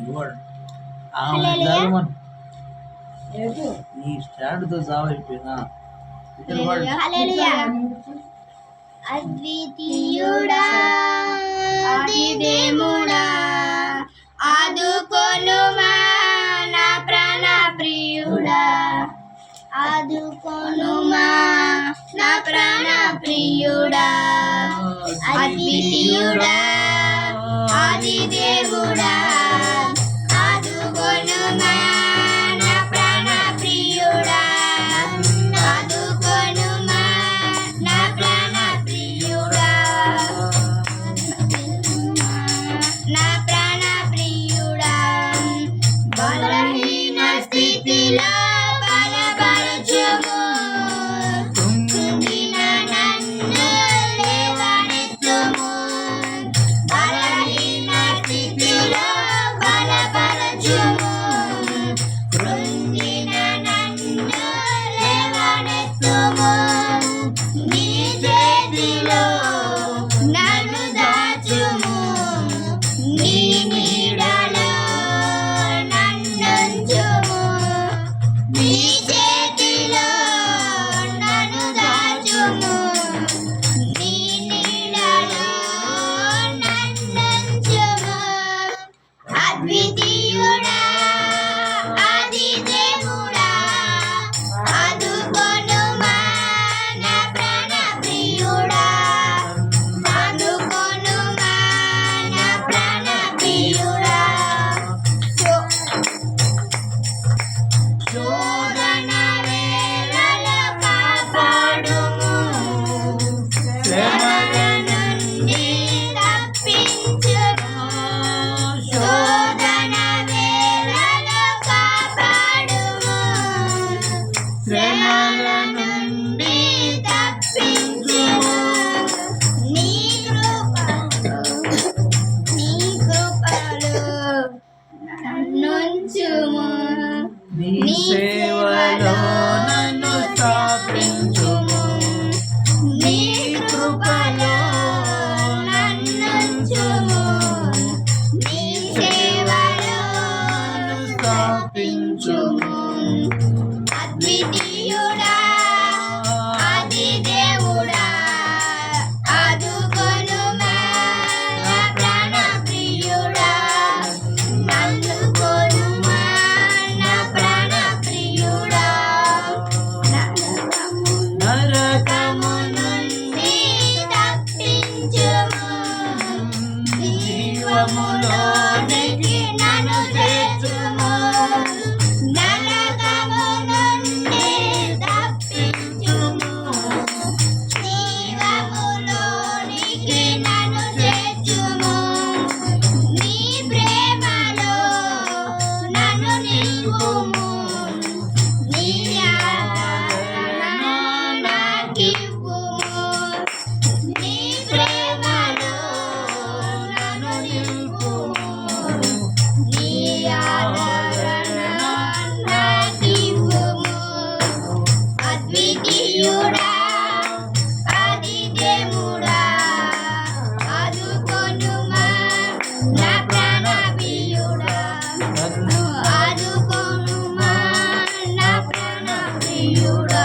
ఇవ్వడు. ఈ స్టాండ్తో సావైపోయినా అద్వితీయుడా అధిదేముడా ఆదుకొను నా ప్రాణ ప్రియుడా. నా ప్రాణ ప్రియుడా. అద్వితీయుడా. ఆది దేవుడా. శ్రీకారములో you love.